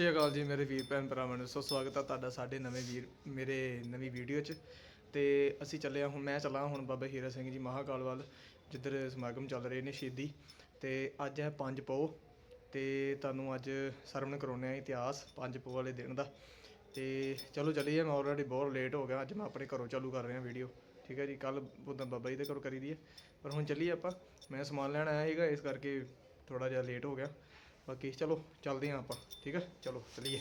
ਸ਼੍ਰੀ ਅਕਾਲ ਜੀ ਮੇਰੇ ਵੀਰ ਭੈਣ ਭਰਾਵਾਂ ਨੂੰ। ਸੋ ਸਵਾਗਤ ਹੈ ਤੁਹਾਡਾ ਸਾਡੇ ਨਵੇਂ ਵੀਰ ਮੇਰੇ ਨਵੀਂ ਵੀਡੀਓ 'ਚ। ਤੇ ਅਸੀਂ ਚੱਲੇ ਹਾਂ ਹੁਣ ਮੈਂ ਚੱਲਾਂ ਹੁਣ ਬਾਬਾ ਹੀਰਾ ਸਿੰਘ ਜੀ ਮਹਾਕਾਲ ਵੱਲ ਜਿੱਧਰ ਸਮਾਗਮ ਚੱਲ ਰਹੇ ਨੇ ਸ਼ਹੀਦੀ। ਤੇ ਅੱਜ ਹੈ ਪੰਜ ਪੋ ਤੇ ਤੁਹਾਨੂੰ ਅੱਜ ਸਰਵਣ ਕਰਾਉਂਦੇ ਆ ਇਤਿਹਾਸ, ਪੰਜ ਪੋ ਵਾਲੇ ਦਿਨ ਦਾ। ਤੇ ਚਲੋ ਚੱਲੀਏ, ਮੈਂ ਆਲਰੇਡੀ ਬਹੁਤ ਲੇਟ ਹੋ ਗਿਆ। ਅੱਜ ਮੈਂ ਆਪਣੇ ਘਰੋਂ ਚਾਲੂ ਕਰ ਰਿਹਾ ਵੀਡੀਓ ਠੀਕ ਹੈ ਜੀ ਕੱਲ ਉਦੋਂ ਬਾਬਾ ਜੀ ਦੇ ਘਰੋਂ ਕਰੀ ਦੀ ਹੈ। ਪਰ ਹੁਣ ਚੱਲੀਏ ਆਪਾਂ। ਮੈਂ ਸਮਾਨ ਲੈਣ ਆਇਆ ਸੀਗਾ, ਇਸ ਕਰਕੇ ਥੋੜਾ ਜਿਹਾ ਲੇਟ ਹੋ ਗਿਆ। ਬਾਕੀ ਚਲੋ ਚੱਲਦੇ ਹਾਂ ਆਪਾਂ ਠੀਕ ਹੈ ਚਲੋ ਚੱਲੀਏ।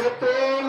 ਕਿਤੇ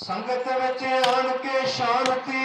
ਸੰਗਤ ਵਿੱਚ ਆਣ ਕੇ ਸ਼ਾਂਤੀ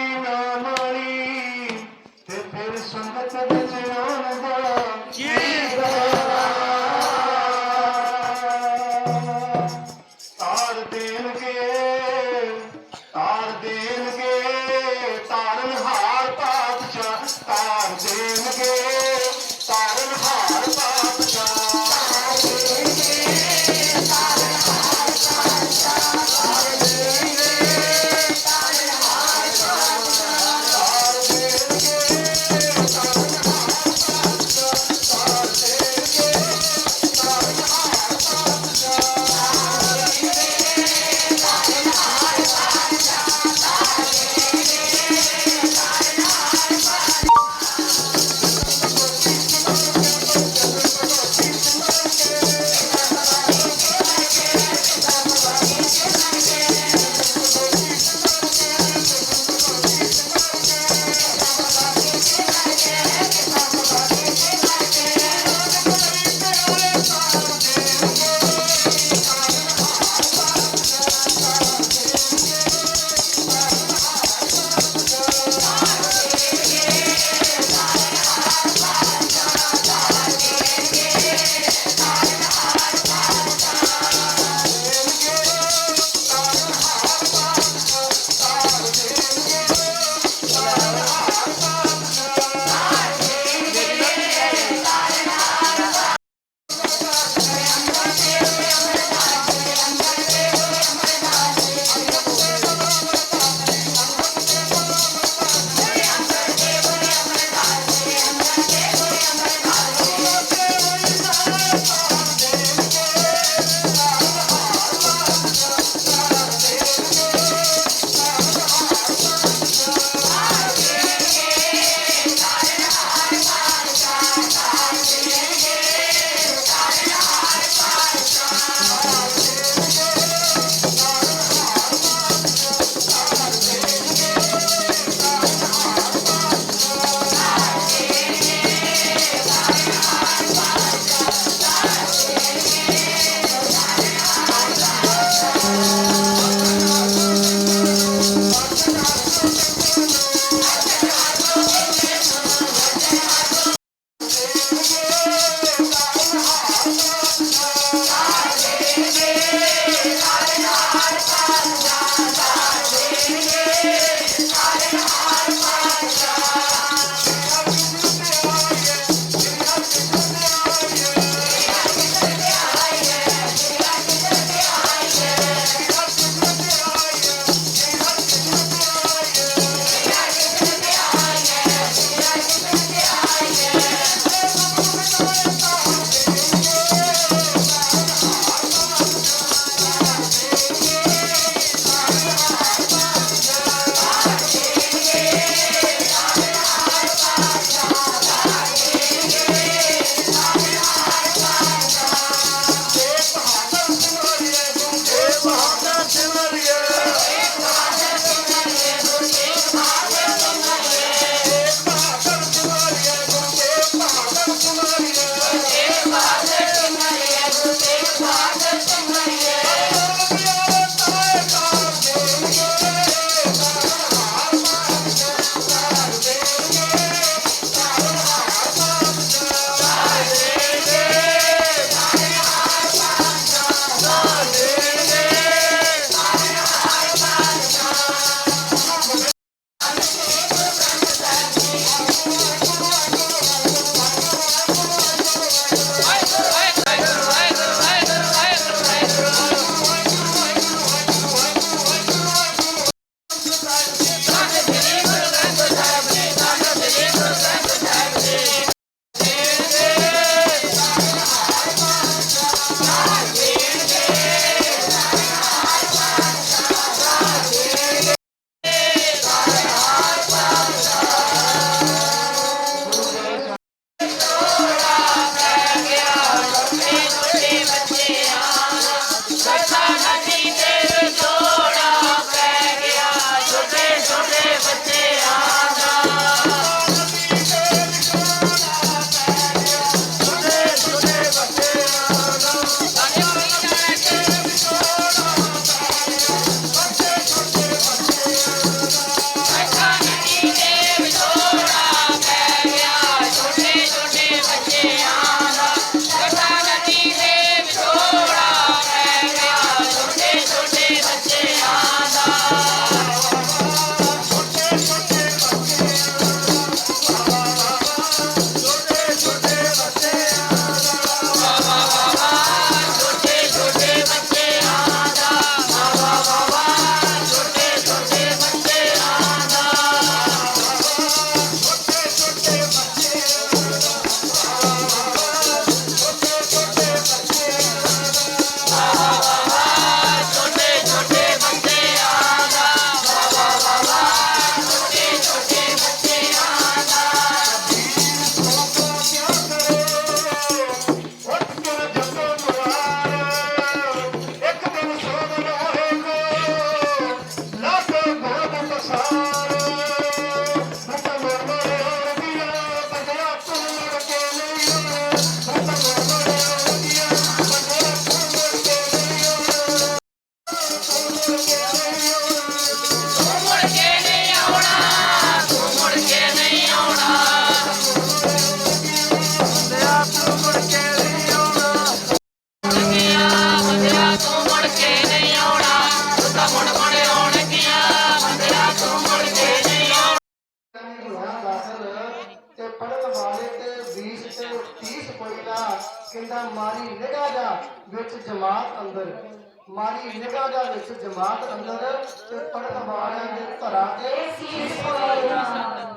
ਮਾਰੀ ਨਿਗਾਹ ਜਾ ਵਿੱਚ ਜਮਾਤ ਅੰਦਰ ਤੇ ਪੜਨ ਵਾਲਿਆਂ ਦੇ ਘਰਾਂ ਦੇ ਸੀਸ ਹੋਇਆ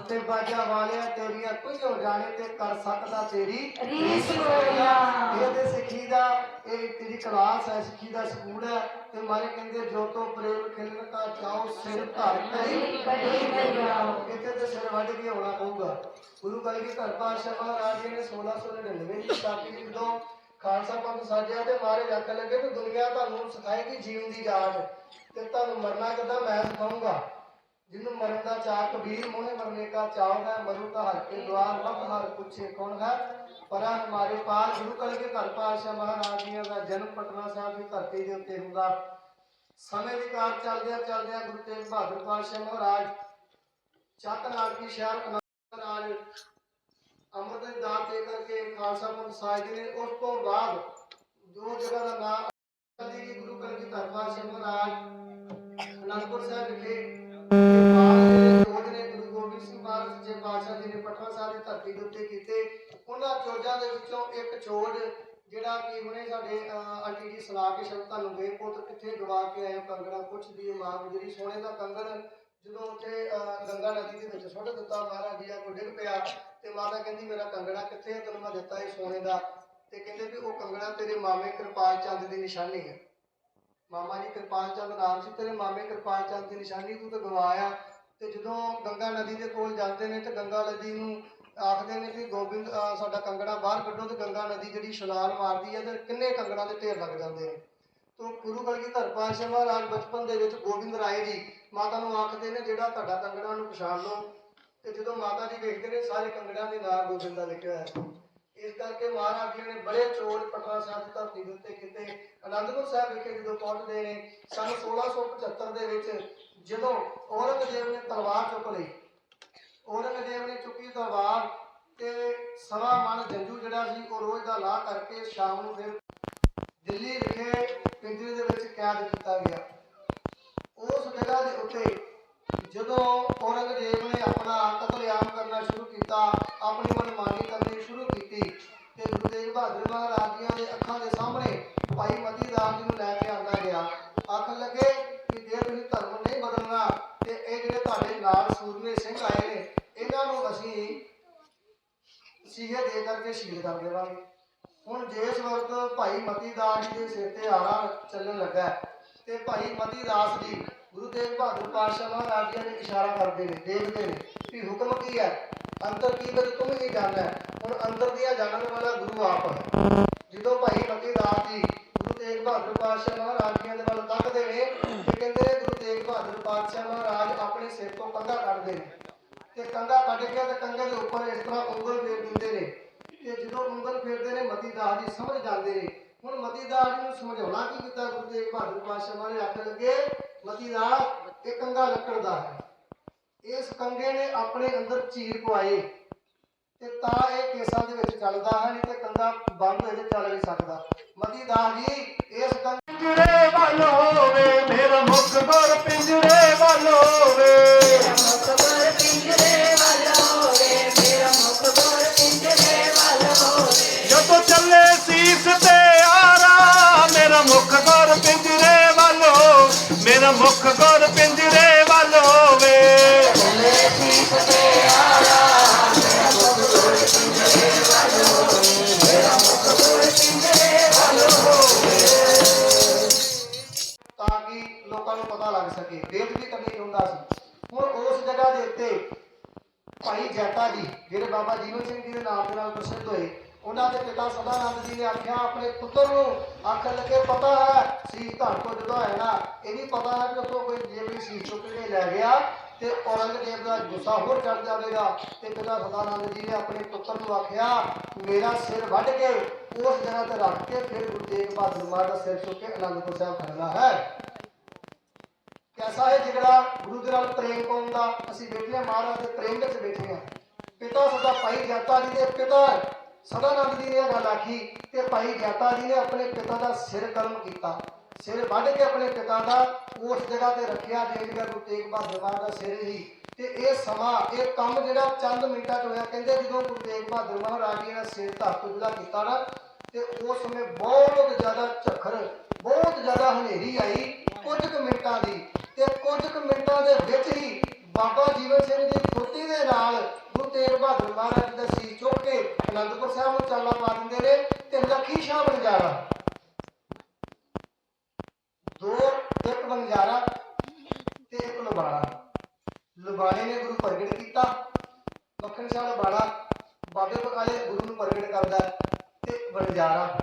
ਤੇ ਬਾਜਾ ਵਾਲਿਆਂ ਤੇਰੀਆਂ ਕੁਝੋ ਜਾਣੇ ਤੇ ਕਰ ਸਕਦਾ ਤੇਰੀ ਰੀਸ ਹੋਇਆ ਇਹ ਤੇ ਸਿੱਖੀ ਦਾ ਇਹ ਤੇਰੀ ਕਲਾਸ ਹੈ ਸਿੱਖੀ ਦਾ ਸਕੂਲ ਹੈ ਤੇ ਮਾਰੇ ਕਹਿੰਦੇ ਜੋ ਤੋਂ ਪ੍ਰੇਮ ਖਿਲਨ ਕਾ ਚਾਓ ਸਿਰ ਧਰ ਕਰੀ ਕੜੀ ਕਰਿਆਓ ਇੱਥੇ ਤੇ ਸਿਰ ਵੱਢ ਕੇ ਆਉਣਾ ਪਊਗਾ। ਗੁਰੂ ਕਲਗੀ ਧਰ ਪਾਤਸ਼ਾਹ ਮਹਾਰਾਜ ਜੀ ਨੇ 1699 ਦੀ ਸਥਾਪਿਤ ਕੀਤੀ ਜਦੋਂ ਖਾਲਸਾ ਪੰਥ ਸਾਜਿਆ ਤੇ ਮਾਰੇ ਆਖਣ ਲੱਗੇ ਕਿ ਦੁਨੀਆ ਤੁਹਾਨੂੰ ਸਿਖਾਏਗੀ ਜੀਵਨ ਦੀ ਜਾਚ ਤੇ ਤੁਹਾਨੂੰ ਮਰਨਾ ਕਿੱਦਾਂ ਮੈਂ ਸਿਖਾਉਂਗਾ ਜਿਹਨੂੰ ਮਰਨ ਦਾ ਚਾਹ ਕਬੀਰ ਮੋਹੇ ਮਰਨੇ का ਚਾਹ ਹੈ, ਮਰੂ ਤਾਂ ਹਰ ਕੇ ਦਵਾਰ ਮਤ ਹਰ ਪੁੱਛੇ ਕੌਣ ਹੈ। ਪਰ ਹਮਾਰੇ ਪਾਸ ਗੁਰੂ ਕਲਗੀ ਧਰ ਪਾਤਸ਼ਾਹ ਮਹਾਰਾਜ ਜੀ ਦਾ ਜਨਮ ਪਟਨਾ ਸਾਹਿਬ ਦੀ ਧਰਤੀ ਦੇ ਉੱਤੇ ਹੁੰਦਾ। ਸਮੇਂ ਦੀ ਕਾਰ ਚੱਲਦਿਆਂ ਚੱਲਦਿਆਂ ਗੁਰੂ ਤੇਗ ਬਹਾਦਰ ਪਾਤਸ਼ਾਹ ਮਹਾਰਾਜ ਚੱਕ ਨਾਲ ਕੀ ਸ਼ਹਿਰ ਅਨੰਦ ਨਾਲ ਅੰਮ੍ਰਿਤ ਦੀ ਦਾਤ ਦੇ ਕਰਕੇ ਖਾਲਸਾ ਪੰਥ ਸਾਜਦੇ ਨੇ ਉਸ ਤੋਂ ਬਾਅਦ ਦੋ ਜਗ੍ਹਾ ਦਾ ਨਾਮ ਦੀ ਗੁਰੂ ਕਲਗੀ ਧਰ ਪਾਤਸ਼ਾਹ ਮਹਾਰਾਜ ਅਨੰਦਪੁਰ ਸਾਹਿਬ ਵਿਖੇ ਤੇ ਨੇ ਗੁਰੂ ਗੋਬਿੰਦ ਸਿੰਘ ਮਹਾਰਾਜ ਸੱਚੇ ਪਾਤਸ਼ਾਹ ਜੀ ਨੇ ਪਟਨਾ ਸਾਹਿਬ ਦੀ ਧਰਤੀ ਦੇ ਉੱਤੇ ਕੀਤੇ। ਉਹਨਾਂ ਚੋਜਾਂ ਦੇ ਵਿੱਚੋਂ ਇੱਕ ਚੋਜ ਜਿਹੜਾ ਕਿ ਹੁਣੇ ਸਾਡੇ ਅਹ, ਆਂਟੀ ਕੇ ਸ਼ਬਦ ਤੁਹਾਨੂੰ ਗਏ ਪੁੱਤ ਕਿੱਥੇ ਗਵਾ ਕੇ ਆਏ ਕੰਗਣਾ ਪੁੱਛਦੀ ਮਾਂ ਗੁਜਰੀ ਸੋਨੇ ਦਾ ਕੰਗਣ। ਜਦੋਂ ਉੱਥੇ ਅਹ, ਗੰਗਾ ਨਦੀ ਦੇ ਵਿੱਚ ਸੁੱਟ ਦਿੱਤਾ ਮਹਾਰਾਜ ਜੀ ਦਾ ਕੋਈ ਡਿੱਗ ਪਿਆ ਤੇ ਮਾਤਾ ਕਹਿੰਦੀ ਮੇਰਾ ਕੰਗਣਾ ਕਿੱਥੇ ਹੈ ਤੈਨੂੰ ਮੈਂ ਦਿੱਤਾ ਇਹ ਸੋਨੇ ਦਾ। ਤੇ ਕਹਿੰਦੇ ਵੀ ਉਹ ਕੰਗਣਾ ਤੇਰੇ ਮਾਮੇ ਕਿਰਪਾਲ ਚੰਦ ਦੀ ਨਿਸ਼ਾਨੀ ਹੈ। ਮਾਮਾ ਜੀ ਕਿਰਪਾਲ ਚੰਦ ਨਾਮ ਸੀ ਤੇਰੇ ਮਾਮੇ ਕਿਰਪਾਲ ਚੰਦ ਦੀ ਨਿਸ਼ਾਨੀ ਤੂੰ ਤਾਂ ਗਵਾਇਆ ਤੇ ਜਦੋਂ ਗੰਗਾ ਨਦੀ ਦੇ ਕੋਲ ਜਾਂਦੇ ਨੇ ਤੇ ਗੰਗਾ ਨਦੀ ਨੂੰ ਆਖਦੇ ਨੇ ਵੀ ਗੋਬਿੰਦ ਸਾਡਾ ਕੰਗੜਾ ਬਾਹਰ ਕੱਢੋ ਤੇ ਗੰਗਾ ਨਦੀ ਜਿਹੜੀ ਛਲਾਲ ਮਾਰਦੀ ਹੈ ਤੇ ਕਿੰਨੇ ਕੰਗਣਾ ਦੇ ਢੇਰ ਲੱਗ ਜਾਂਦੇ ਨੇ। ਤੋਂ ਗੁਰੂ ਕਲਗੀ ਧਰ ਪਾਤਸ਼ਾਹ ਮਹਾਰਾਜ ਬਚਪਨ ਦੇ ਵਿੱਚ ਗੋਬਿੰਦ ਰਾਏ ਜੀ ਮਾਤਾ ਨੂੰ ਆਖਦੇ ਨੇ ਜਿਹੜਾ ਤੁਹਾਡਾ ਕੰਗਣਾ ਨੂੰ ਪਛਾਣ ਲਓ। ਤੇ ਜਦੋਂ ਮਾਤਾ ਜੀ ਵੇਖਦੇ ਨੇ ਸਾਰੇ ਕੰਗੜਿਆਂ ਦੇ ਨਾਂ ਗੋਬਿੰਦ ਦਾ ਲਿਖਿਆ ਹੈ। ਇਸ ਕਰਕੇ ਮਹਾਰਾਜ ਜੀ ਨੇ ਬੜੇ ਚੋਰ ਪਟਨਾ ਸਾਹਿਬ ਦੀ ਧਰਤੀ ਦੇ ਉੱਤੇ ਕੀਤੇ। ਅਨੰਦਪੁਰ ਸਾਹਿਬ ਵਿਖੇ ਜਦੋਂ ਪਹੁੰਚਦੇ ਨੇ, ਸਨ 1675 ਦੇ ਵਿੱਚ ਜਦੋਂ ਔਰੰਗਜ਼ੇਬ ਨੇ ਤਲਵਾਰ ਚੁੱਕ ਲਈ। ਔਰੰਗਜ਼ੇਬ ਨੇ ਚੁੱਕੀ ਤਲਵਾਰ ਤੇ ਸਵਾ ਮਨ ਜੰਜੂ ਜਿਹੜਾ ਸੀ, ਉਹ ਰੋਜ਼ ਦਾ ਲਾਹ ਕਰਕੇ ਸ਼ਾਮ ਨੂੰ ਫਿਰ ਦਿੱਲੀ ਵਿਖੇ ਪਿੰਜਰੇ ਦੇ ਵਿੱਚ ਕੈਦ ਕੀਤਾ ਗਿਆ। ਜਗ੍ਹਾ ਦੇ ਉੱਤੇ ਜਦੋਂ ਔਰੰਗਜ਼ੇਬ ਨੇ ਆਪਣਾ ਕਤਲੇਆਮ ਕਰਨਾ ਸ਼ੁਰੂ ਕੀਤਾ, ਆਪਣੀ ਮਨਮਾਨੀ ਕਰਨੀ ਸ਼ੁਰੂ ਕੀਤੀ ਤੇ ਗੁਰੂ ਤੇਗ ਬਹਾਦਰ ਮਹਾਰਾਜ ਜੀਆਂ ਦੇ ਅੱਖਾਂ ਦੇ ਸਾਹਮਣੇ ਭਾਈ ਮਤੀ ਦਾਸ ਜੀ ਨੂੰ ਲੈ ਕੇ ਆਂਦਾ ਗਿਆ। ਆਖਣ ਲੱਗੇ ਕਿ ਜੇ ਤੁਸੀਂ ਧਰਮ ਨਹੀਂ ਬਦਲਣਾ ਤੇ ਇਹ ਜਿਹੜੇ ਤੁਹਾਡੇ ਨਾਲ ਸੂਰਮੇ ਸਿੰਘ ਆਏ ਨੇ, ਇਹਨਾਂ ਨੂੰ ਅਸੀਂ ਸੀਗੇ ਦੇ ਕਰਕੇ ਸ਼ਹੀਦ ਕਰ ਦੇਵਾਂਗੇ। ਹੁਣ ਜਿਸ ਵਕਤ ਭਾਈ ਮਤੀ ਦਾਸ ਜੀ ਦੇ ਸਿਰ ਤੇ ਆਣਾ ਚੱਲਣ ਲੱਗਾ ਤੇ ਭਾਈ ਮਤੀ ਦਾਸ ਜੀ ਗੁਰੂ ਤੇਗ ਬਹਾਦਰ ਪਾਤਸ਼ਾਹ ਮਹਾਰਾਜ ਜੀ ਨੇ ਇਸ਼ਾਰਾ ਕਰਦੇ ਨੇ, ਦੇਖਦੇ ਨੇ ਵੀ ਹੁਕਮ ਕੀ ਹੈ? ਅੰਤਰ ਕੀ ਬਦ ਤੁਮ ਹੀ ਜਾਣਨਾ ਹੁਣ ਅੰਤਰ ਦੀਆਂ ਜਾਣਨ ਵਾਲਾ ਗੁਰੂ ਆਪ ਹੈ। ਜਦੋਂ ਭਾਈ ਮਤੀ ਦਾਸ ਜੀ ਗੁਰੂ ਤੇਗ ਬਹਾਦਰ ਪਾਤਸ਼ਾਹ ਮਹਾਰਾਜ ਜੀ ਦੇ ਵੱਲ ਤੱਕਦੇ ਨੇ ਤੇ ਕਹਿੰਦੇ ਨੇ ਗੁਰੂ ਤੇਗ ਬਹਾਦਰ ਪਾਤਸ਼ਾਹ ਮਹਾਰਾਜ ਆਪਣੇ ਸਿਰ ਤੋਂ ਕੰਧਾ ਕੱਢਦੇ ਨੇ। ਤੇ ਕੰਧਾ ਕੱਢ ਕੇ ਤੇ ਕੰਧੇ ਦੇ ਉੱਪਰ ਇਸ ਤਰ੍ਹਾਂ ਉਂਗਲ ਫੇਰ ਦਿੰਦੇ ਨੇ। ਤੇ ਜਦੋਂ ਉਂਗਲ ਫੇਰਦੇ ਨੇ ਮਤੀ ਦਾਸ ਜੀ ਸਮਝ ਜਾਂਦੇ ਨੇ। ਹੁਣ ਮਤੀ ਦਾਸ ਜੀ ਨੂੰ ਸਮਝਾਉਣਾ ਕੀ ਕੀਤਾ ਗੁਰੂ ਤੇਗ ਬਹਾਦਰ ਪਾਤਸ਼ਾਹ ਮਹਾਰਾਜ ਆਖਣ ਲੱਗੇ ਮਤੀ ਦਾਸ ਇਹ ਕੰਗਾ ਲੱਕੜ ਦਾ ਹੈ। ਇਸ ਕੰਗੇ ਨੇ ਆਪਣੇ ਅੰਦਰ ਚੀਰ ਪਵਾਏ ਤੇ ਤਾਂ ਇਹ ਕੇਸਾਂ ਦੇ ਵਿੱਚ ਚੱਲਦਾ ਹੈ, ਨਹੀਂ ਤੇ ਕੰਗਾ ਬੰਦ ਹੋ ਜੇ ਚੱਲ ਨਹੀਂ ਸਕਦਾ। ਮਤੀ ਦਾਸ ਜੀ, ਇਸ ਕੰਗੇ ਵੱਲ ਹੋਵੇ, ਮੇਰਾ ਮੁਖ ਗੁਰ ਪਿੰਜਰੇ ਵੱਲ ਹੋਵੇ। ਮੁਖ ਗੁਰ ਪਿੰਜਰੇ ਵੱਲ ਹੋਵੇ। ਤਾਂ ਕਿ ਲੋਕਾਂ ਨੂੰ ਪਤਾ ਲੱਗ ਸਕੇ ਬੇਅਦਬੀ ਕਰਨੀ ਹੁੰਦਾ ਸੀ। ਹੁਣ ਉਸ ਜਗ੍ਹਾ ਦੇ ਉੱਤੇ ਭਾਈ ਜੈਤਾ ਜੀ, ਜਿਹੜੇ ਬਾਬਾ ਜੀਵਨ ਸਿੰਘ ਜੀ ਦੇ ਨਾਮ ਦੇ ਨਾਲ ਪ੍ਰਸਿੱਧ ਹੋਏ ਉਹਨਾਂ ਦੇ ਪਿਤਾ ਸਦਾਨੰਦ ਜੀ ਨੇ ਆਖਿਆ, ਆਪਣੇ ਪੁੱਤਰ ਨੂੰ ਆਖਣ ਲੱਗੇ, ਪਤਾ ਹੈ, ਸੀ ਧੜ ਤੋਂ ਜਦੋਂ ਆਇਆ ਨਾ, ਇਹ ਵੀ ਪਤਾ ਹੈ ਕਿ ਉਤੋਂ ਕੋਈ ਜੇ ਵੀ ਚੁੱਕ ਕੇ ਲੈ ਗਿਆ ਤੇ ਔਰੰਗਜ਼ੇਬ ਦਾ ਗੁੱਸਾ ਹੋਰ ਚੜ ਜਾਵੇਗਾ। ਤੇ ਪਿਤਾ ਸਦਾਨੰਦ ਜੀ ਨੇ ਆਪਣੇ ਪੁੱਤਰ ਨੂੰ ਆਖਿਆ, ਮੇਰਾ ਸਿਰ ਵੱਢ ਕੇ ਉਸ ਜਗ੍ਹਾ ਤੇ ਰੱਖ ਕੇ ਫਿਰ ਗੁਰੂ ਤੇਗ ਬਹਾਦਰ ਮਹਾਰਾਜ ਦਾ ਸਿਰ ਚੁੱਕ ਕੇ ਅਨੰਦਪੁਰ ਸਾਹਿਬ ਖੜਨਾ ਹੈ। ਕੈਸਾ ਹੈ ਜਿਗੜਾ ਗੁਰੂ ਦੇ ਨਾਲ ਪ੍ਰੇਮ ਪਾਉਣ ਦਾ? ਅਸੀਂ ਬੈਠੇ ਹਾਂ ਮਹਾਰਾਜ ਦੇ ਪ੍ਰੇਮ ਵਿੱਚ ਬੈਠੇ ਹਾਂ। ਪਿਤਾ ਸਾਡਾ ਭਾਈ ਜਾਤਾ ਜੀ ਦੇ ਪਿਤਾ ਸਦਾਨੰਦ ਜੀ ਨੇ ਇਹ ਗੱਲ ਆਖੀ ਤੇ ਭਾਈ ਜਾਤਾ ਜੀ ਨੇ ਆਪਣੇ ਪਿਤਾ ਦਾ ਸਿਰ ਕਲਮ ਕੀਤਾ। ਸਿਰ ਵੱਢ ਕੇ ਆਪਣੇ ਪਿਤਾ ਦਾ ਉਸ ਜਗ੍ਹਾ ਤੇ ਰੱਖਿਆ ਜਿਹੜਾ ਗੁਰੂ ਤੇਗ ਬਹਾਦਰ ਮਹਾਰਾਜ ਦਾ ਸਿਰ ਹੀ। ਤੇ ਇਹ ਸਮਾਂ, ਇਹ ਕੰਮ ਜਿਹੜਾ ਚੰਦ ਮਿੰਟਾਂ 'ਚ ਹੋਇਆ, ਕਹਿੰਦੇ ਜਦੋਂ ਗੁਰੂ ਤੇਗ ਬਹਾਦਰ ਮਹਾਰਾਜ ਜੀ ਨੇ ਸਿਰ ਧਰਤ ਤੋਂ ਕੀਤਾ ਨਾ, ਤੇ ਉਸ ਸਮੇਂ ਬਹੁਤ ਜ਼ਿਆਦਾ ਝੱਖਰ ਬਹੁਤ ਜ਼ਿਆਦਾ ਹਨੇਰੀ ਆਈ ਕੁਝ ਕੁ ਮਿੰਟਾਂ ਦੀ। ਤੇ ਕੁਝ ਕੁ ਮਿੰਟਾਂ ਦੇ ਵਿੱਚ ਹੀ ਬਾਬਾ ਜੀਵਨ ਸਿੰਘ ਦੀ ਫੁਰਤੀ ਦੇ ਨਾਲ ਗੁਰੂ ਤੇਗ ਬਹਾਦਰ ਮਹਾਰਾਜ ਦਾ ਸੀ ਚੁੱਕ ਕੇ ਅਨੰਦਪੁਰ ਸਾਹਿਬ ਨੂੰ ਚਾਲਾ ਪਾ ਦਿੰਦੇ ਨੇ ਤੇ ਲੱਖੀ ਸ਼ਾਹ ਬਣਜਾਰਾ ਦੋ, ਇੱਕ ਬਣਜਾਰਾ ਤੇ ਇੱਕ ਲੁਬਾਣਾ ਲੁਬਾਣੇ ਨੇ ਗੁਰੂ ਪ੍ਰਗਟ ਕੀਤਾ। ਮੱਖਣ ਸ਼ਾਹ ਲੁਬਾਣਾ ਬਾਬੇ ਬਕਾਲੇ ਗੁਰੂ ਨੂੰ ਪ੍ਰਗਟ ਕਰਦਾ ਤੇ ਵਣਜਾਰਾ।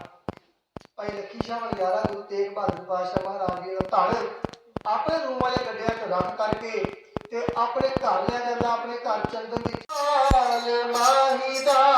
ਭਾਈ ਲੱਖੀ ਸ਼ਾਹ ਬਣਜਾਰਾ ਗੁਰੂ ਤੇਗ ਬਹਾਦਰ ਪਾਤਸ਼ਾਹ ਮਹਾਰਾਜ ਜੀ ਦਾ ਧੜ ਆਪਣੇ ਰੂਮ ਵਾਲੇ ਗੱਡਿਆਂ 'ਚ ਰੱਖ ਕਰਕੇ ਤੇ ਆਪਣੇ ਘਰ ਲੈ ਜਾਂਦਾ, ਆਪਣੇ ਘਰ ਚੰਦਨ ਦੀ ਚਾਲ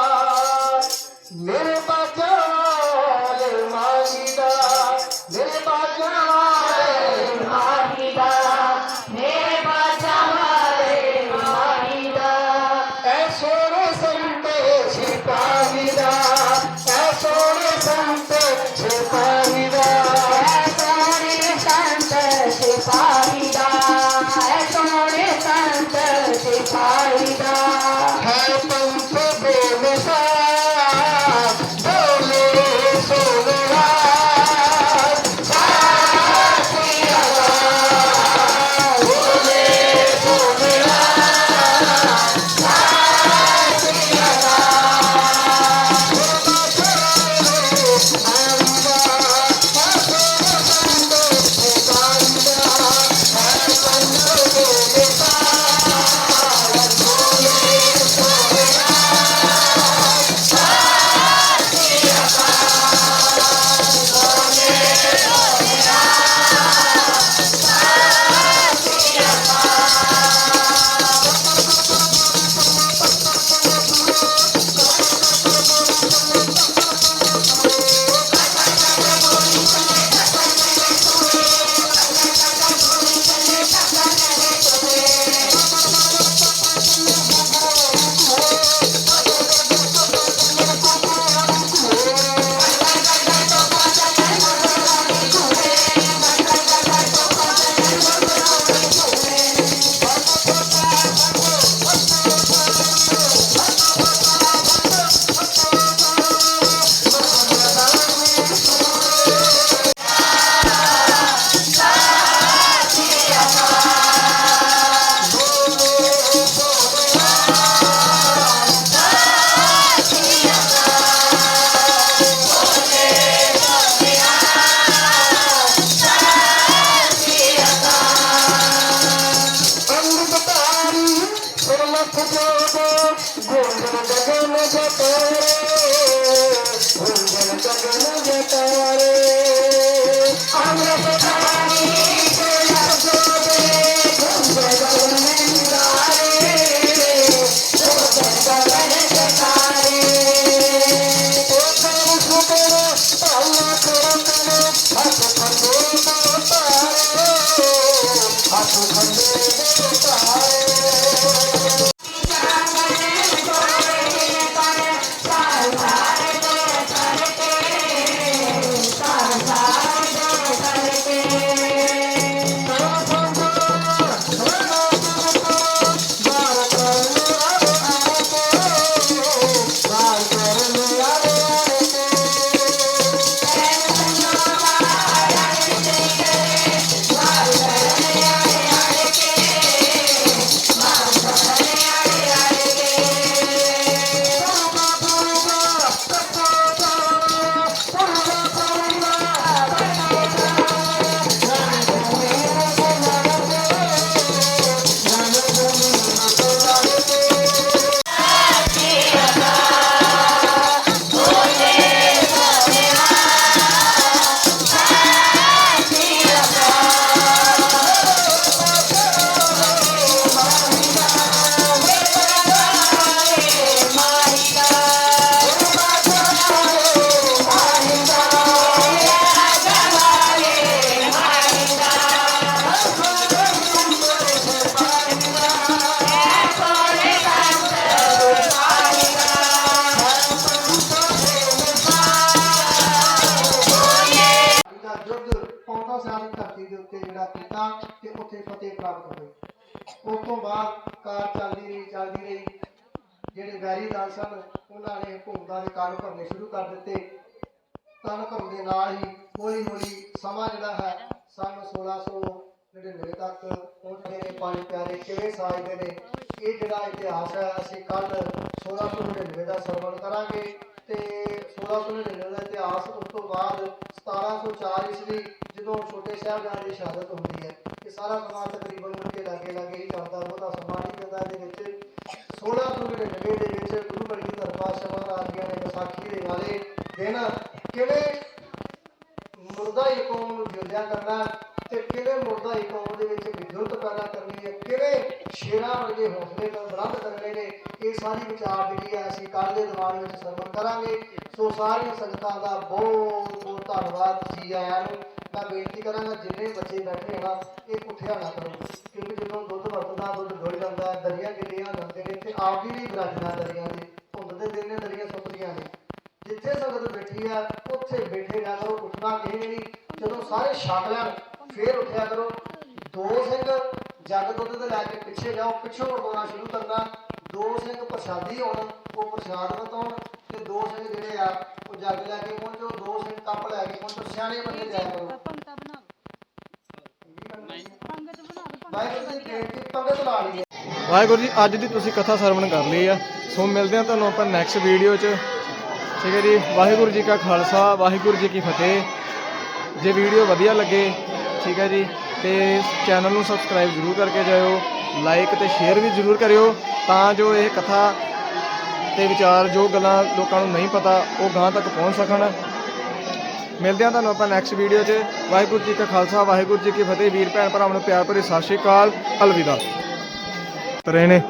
ਕੀਤਾ ਤੇ ਉੱਥੇ ਫਤਿਹ ਪ੍ਰਾਪਤ ਹੋਈ ਉਸ ਤੋਂ ਬਾਅਦ ਕਾਰ ਚੱਲਦੀ ਰਹੀ ਚੱਲਦੀ ਰਹੀ। ਜਿਹੜੇ ਵੈਰੀਦਾਰ ਸਨ, ਉਹਨਾਂ ਨੇ ਹਕੂਮਤਾਂ ਦੇ ਕੰਨ ਭਰਨੇ ਸ਼ੁਰੂ ਕਰ ਦਿੱਤੇ। ਤਨ ਧਰਮ ਦੇ ਨਾਲ ਹੀ ਹੌਲੀ ਹੌਲੀ ਸਮਾਂ ਜਿਹੜਾ ਹੈ, ਸਨ 1699 ਤੱਕ ਪਹੁੰਚਦੇ ਨੇ ਪੰਜ ਪਿਆਰੇ ਕਿਵੇਂ ਸਾਜਦੇ ਨੇ। ਇਹ ਜਿਹੜਾ ਇਤਿਹਾਸ ਹੈ, ਅਸੀਂ ਕੱਲ 1699 ਦਾ ਸਰਵਣ ਕਰਾਂਗੇ। ਤੇ 1699 ਦਾ ਇਤਿਹਾਸ, ਉਸ ਤੋਂ ਬਾਅਦ 1704 ਈਸਵੀ, ਜਦੋਂ ਛੋਟੇ ਸਾਹਿਬਜ਼ਾਦੇ ਦੀ ਸ਼ਹਾਦਤ ਹੁੰਦੀ ਹੈ। ਇਹ ਸਾਰਾ ਸਮਾਂ ਤਕਰੀਬਨ ਉਨਕੇ ਲਾਗੇ ਲਾਗੇ ਹੀ ਚੱਲਦਾ ਉਹਦਾ ਸਮਾਂ ਨਹੀਂ ਪੈਂਦਾ ਇਹਦੇ ਵਿੱਚ 1699 ਦੇ ਵਿੱਚ ਗੁਰੂ ਕਲਗੀਧਰ ਪਾਤਸ਼ਾਹ ਮਹਾਰਾਜ ਜੀ ਨੇ ਵਿਸਾਖੀ ਦੇ ਵਾਲੇ ਦਿਨ ਕਿਵੇਂ ਮੁਰਦਾ ਹੀ ਕੌਮ ਨੂੰ ਜਿਉਂਦਿਆ ਕਰਨਾ ਤੇ ਕਿਵੇਂ ਮੁਰਦਾ ਹੀ ਕੌਮ ਦੇ ਵਿੱਚ ਵਿਜੁਲਤ ਪੈਦਾ ਕਰਨੀ ਹੈ ਕਿਵੇਂ ਸ਼ੇਰਾਂ ਵਰਗੇ ਹੌਸਲੇ ਨੂੰ ਬੁਲੰਦ ਕਰਨੇ ਨੇ ਇਹ ਸਾਰੀ ਵਿਚਾਰ ਜਿਹੜੀ ਹੈ ਅਸੀਂ ਕੱਲ੍ਹ ਦੇ ਦੀਵਾਨ ਵਿੱਚ ਸਰਵਣ ਕਰਾਂਗੇ। ਸੋ ਸਾਰੀਆਂ ਸੰਗਤਾਂ ਦਾ ਬਹੁਤ ਬਹੁਤ ਧੰਨਵਾਦ ਜੀ ਆਇਆਂ ਨੂੰ। ਮੈਂ ਬੇਨਤੀ ਕਰਾਂਗਾ ਜਿੰਨੇ ਬੱਚੇ ਬੈਠੇ ਹੋ ਇਹ ਉੱਠਿਆ ਨਾ ਕਰੋ। ਕਿਉਂਕਿ ਜਦੋਂ ਦੁੱਧ ਵਰਤਦਾ ਦੁੱਧ ਡੁੱਲ ਜਾਂਦਾ ਹੈ, ਦਰੀਆਂ ਗਿੱਲੀਆਂ ਜਾਂਦੇ ਨੇ ਤੇ ਆਪਦੀ ਵੀ ਬਰਾਜਣਾ ਦਰੀਆਂ ਦੇ ਧੁੰਦ ਦੇ ਦਿਨ ਨੇ ਦਰੀਆਂ ਸੁੱਕਦੀਆਂ ਨੇ। ਜਿੱਥੇ ਸੰਗਤ ਬੈਠੀ ਆ ਉੱਥੇ ਬੈਠੇ ਨਾ ਕਰੋ ਉੱਠਣਾ ਕਿਸੇ ਨੇ ਨਹੀਂ। ਜਦੋਂ ਸਾਰੇ ਛਕ ਲੈਣ ਫੇਰ ਉੱਠਿਆ ਕਰੋ। ਦੋ ਸਿੰਘ ਜਗ ਦੁੱਧ ਦੇ ਲੈ ਕੇ ਪਿੱਛੇ ਜਾਓ ਪਿੱਛੋਂ ਵਰਤਾਉਣਾ ਸ਼ੁਰੂ ਕਰਨਾ। ਦੋ ਸਿੰਘ ਪ੍ਰਸ਼ਾਦੀ ਹੋਣ ਉਹ ਪ੍ਰਸ਼ਾਦ ਵਰਤਾਉਣ ਤੇ ਦੋ ਸਿੰਘ ਜਿਹੜੇ ਆ ਉਹ ਜੱਗ ਲੈ ਕੇ ਪਹੁੰਚੋ ਦੋ ਸਿੰਘ ਕੱਪ ਲੈ ਕੇ ਪਹੁੰਚੋ ਸਿਆਣੇ ਬੰਦੇ ਜਾਇਆ ਕਰੋ। ਵਾਹਿਗੁਰੂ ਜੀ ਬੇਨਤੀ ਪੰਗਤ ਲਾ ਲਈ ਵਾਹਿਗੁਰੂ ਜੀ ਅੱਜ ਦੀ ਤੁਸੀਂ ਕਥਾ ਸਰਵਣ ਕਰ ਲਈ ਆ। ਸੋ ਮਿਲਦੇ ਹਾਂ ਤੁਹਾਨੂੰ ਆਪਾਂ ਨੈਕਸਟ ਵੀਡੀਓ 'ਚ। ਠੀਕ ਹੈ ਜੀ ਵਾਹਿਗੁਰੂ ਜੀ ਕਾ ਖਾਲਸਾ ਵਾਹਿਗੁਰੂ ਜੀ ਕੀ ਫਤਿਹ। ਜੇ ਵੀਡੀਓ ਵਧੀਆ ਲੱਗੇ ਠੀਕ ਹੈ ਜੀ ਤੇ ਚੈਨਲ ਨੂੰ ਸਬਸਕ੍ਰਾਈਬ ਜ਼ਰੂਰ ਕਰਕੇ ਜਾਇਓ। ਲਾਈਕ ਤੇ ਸ਼ੇਅਰ ਵੀ ਜ਼ਰੂਰ ਕਰਿਓ ਤਾਂ ਜੋ ਇਹ ਕਥਾ ਤੇ ਵਿਚਾਰ ਜੋ ਗੱਲਾਂ ਲੋਕਾਂ ਨੂੰ ਨਹੀਂ ਪਤਾ, ਉਹ ਗਾਂ ਤੱਕ ਪਹੁੰਚ ਸਕਣ। ਮਿਲਦੇ ਹਾਂ ਤੁਹਾਨੂੰ ਆਪਾਂ ਨੈਕਸਟ ਵੀਡੀਓ 'ਚ। ਵਾਹਿਗੁਰੂ ਜੀ ਕਾ ਖਾਲਸਾ, ਵਾਹਿਗੁਰੂ ਜੀ ਕੀ ਫਤਿਹ। ਵੀਰ, ਭੈਣ, ਭਰਾਵਾਂ ਨੂੰ ਪਿਆਰ ਭਰੀ ਸਤਿ ਸ਼੍ਰੀ ਅਕਾਲ। ਅਲਵਿਦਾ। ਤਰੇ ਨੇ